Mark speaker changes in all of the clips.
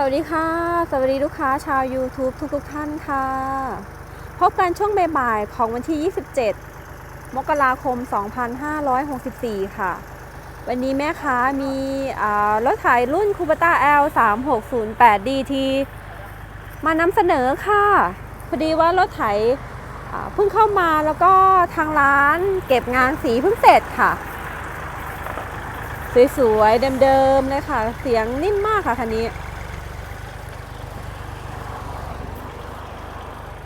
Speaker 1: สวัสดีค่ะ สวัสดีลูกค้าชาว YouTube ทุกทุกๆท่านค่ะ พบกันช่วงบ่ายๆของวันที่ 27 มกราคม 2564 ค่ะ วันนี้แม่ค้ามีอ่ารถไถรุ่นคูปต้า L 3608 DT มานำเสนอค่ะ พอดีว่ารถไถอ่าเพิ่งเข้ามาแล้วก็ทางร้านเก็บงานสีเพิ่งเสร็จค่ะ สวยๆ เดิมๆเลยค่ะ เสียงนิ่มมากค่ะคันนี้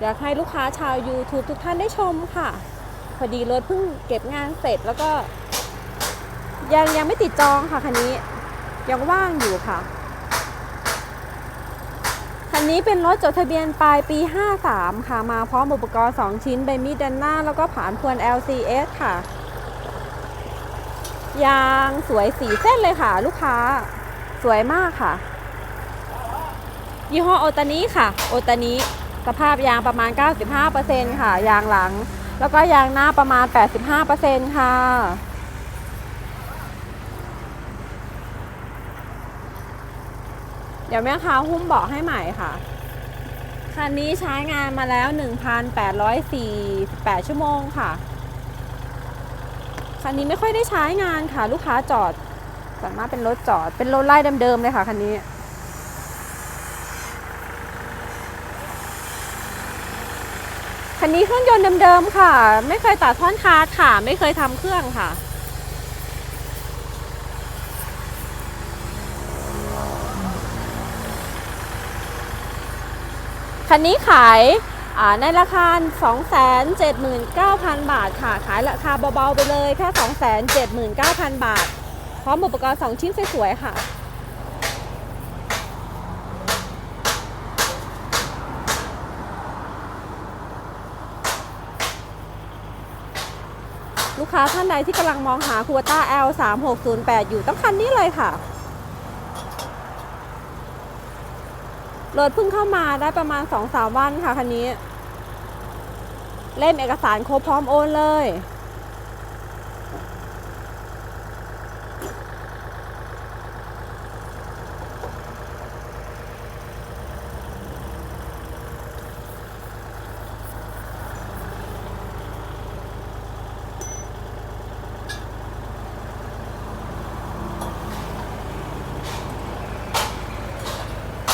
Speaker 1: อยากให้ลูกค้าชาว YouTube ทุกท่านได้ชมค่ะ พอดีรถเพิ่งเก็บงานเสร็จแล้วก็ ยังยังไม่ติดจองค่ะคันนี้ ยังว่างอยู่ค่ะ คันนี้เป็นรถจดทะเบียนปลายปี 53 ค่ะ มาพร้อมอุปกรณ์ 2 ชิ้นใบมีดด้านหน้า แล้วก็ผานพวน LCS ค่ะ ยางสวยสีเส้นเลยค่ะ ลูกค้าสวยมากค่ะ ยี่ห้อโอตานี้ค่ะ โอตานี้ สภาพยางประมาณ 95%ค่ะ ยางหลัง แล้วก็ยางหน้าประมาณ 85%ค่ะเดี๋ยวแม่ค้าหุ้มเบาะให้ใหม่ค่ะ คันนี้ใช้งานมาแล้ว 1,848 ชั่วโมงค่ะ คันนี้ไม่ค่อยได้ใช้งานค่ะ ลูกค้าจอดส่วนมากเป็นรถจอด เป็นรถไล่เดิมๆเลยค่ะคันนี้ คันนี้เครื่องยนต์เดิมๆค่ะ ไม่เคยตัดท่อนคาร์ค่ะ ไม่เคยทำเครื่องค่ะ คันนี้ขายในราคา 279,000 บาทค่ะ ขายราคาเบาๆไปเลยแค่ 279,000 บาท พร้อมอุปกรณ์ 2 ชิ้นสวยๆค่ะ ลูกค้าท่านใดที่กำลังมองหาคูวต้า L 3 6 0 8 อยู่ต้องคันนี้เลยค่ะ รถเพิ่งเข้ามาได้ประมาณ 2-3 วันค่ะคันนี้ เล่มเอกสารครบพร้อมโอนเลย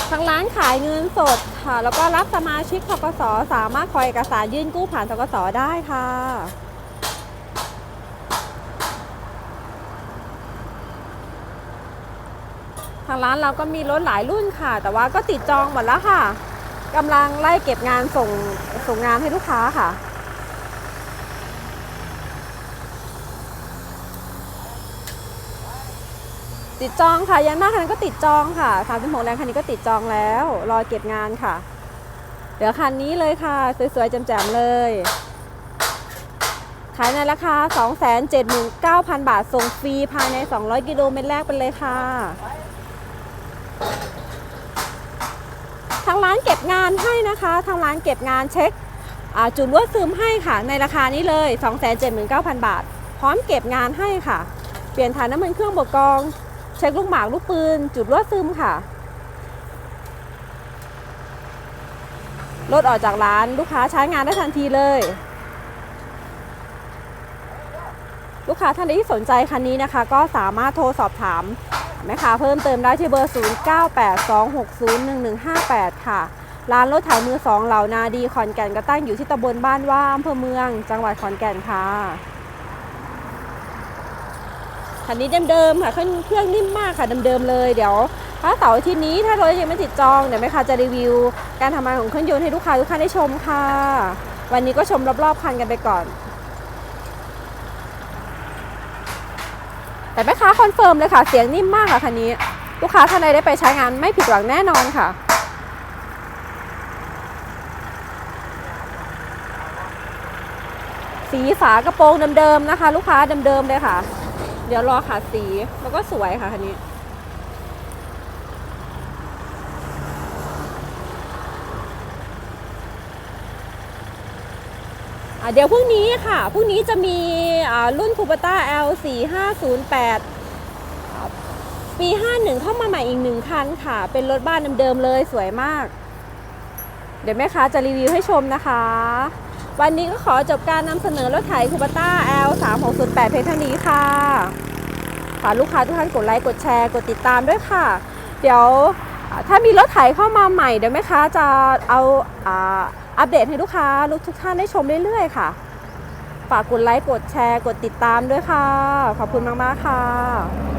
Speaker 1: ทางร้านขายเงินสดค่ะ แล้วก็รับสมาชิกทกสสามารถขอเอกสารยื่นกู้ผ่านทกสได้ค่ะ ทางร้านเราก็มีรถหลายรุ่นค่ะ แต่ว่าก็ติดจองหมดแล้วค่ะกำลังไล่เก็บงานส่งส่งงานให้ลูกค้าค่ะ ติดจองค่ะยันมากคันนั้นก็ติดจองค่ะ36แรงคันนี้ก็ติดจองแล้ว รอเก็บงานค่ะ เดี๋ยวคันนี้เลยค่ะ สวยๆแจ่มๆเลย ขายในราคา 279,000 บาท ส่งฟรีภายใน 200 กิโลเมตรแรกไปเลยค่ะทางร้านเก็บงานให้นะคะ ทางร้านเก็บงานเช็คจุดรั่วซึมให้ค่ะ ในราคานี้เลย 279,000 บาท พร้อมเก็บงานให้ค่ะ เปลี่ยนถ่ายน้ำมันเครื่องบกกอง เช็คลูกหมากลูกปืน จุดรั่วซึมค่ะ รถออกจากร้านลูกค้าใช้งานได้ทันทีเลย ลูกค้าท่านใดที่สนใจคันนี้นะคะ ก็สามารถโทรสอบถามแม่ค้าเพิ่มเติมได้ที่เบอร์ 0982601158 ค่ะ ร้านรถไถมือสองเหล่านาดีขอนแก่นก็ตั้งอยู่ที่ตำบลบ้านว่าอำเภอเมือง จังหวัดขอนแก่นค่ะ คันนี้เดิมๆค่ะเครื่องเครื่องนิ่มมากค่ะเดิมๆเลยเดี๋ยวถ้าเสาร์อาทิตย์นี้ถ้ารถยังไม่ติดจองเดี๋ยวแม่ค้าจะรีวิว การทำงานของเครื่องยนต์ให้ลูกค้าทุกท่านได้ชมค่ะ วันนี้ก็ชมรอบๆคันกันไปก่อน แต่แม่ค้าคอนเฟิร์มเลยค่ะเสียงนิ่มมากค่ะคันนี้ลูกค้าท่านใดได้ไปใช้งานไม่ผิดหวังแน่นอนค่ะสีฝากระโปรงเดิมๆนะคะ ลูกค้าเดิมๆเลยค่ะ เดี๋ยวรอขาดสีแล้วก็สวยค่ะคันนี้อะเดี๋ยวพรุ่งนี้ค่ะพรุ่งนี้จะมีรุ่นคูปต้า L 4 5 0 8 ปี 51 เข้ามาใหม่อีกหนึ่งคันค่ะ เป็นรถบ้านเดิมๆเลยสวยมาก เดี๋ยวแม่ค้าจะรีวิวให้ชมนะคะ วันนี้ก็ขอจบการนำเสนอรถไถคูปต้า L 3 6 0 8เพจเท่านี้ค่ะ ฝากลูกค้าทุกท่านกดไลค์ กดแชร์ กดติดตามด้วยค่ะ เดี๋ยวถ้ามีรถไถเข้ามาใหม่เดี๋ยวแม่ค้าจะเอาอาอัปเดตให้ลูกค้าทุกท่านได้ชมเรื่อยๆค่ะ ฝากกดไลค์ กดแชร์ กดติดตามด้วยค่ะ ขอบคุณมากๆค่ะ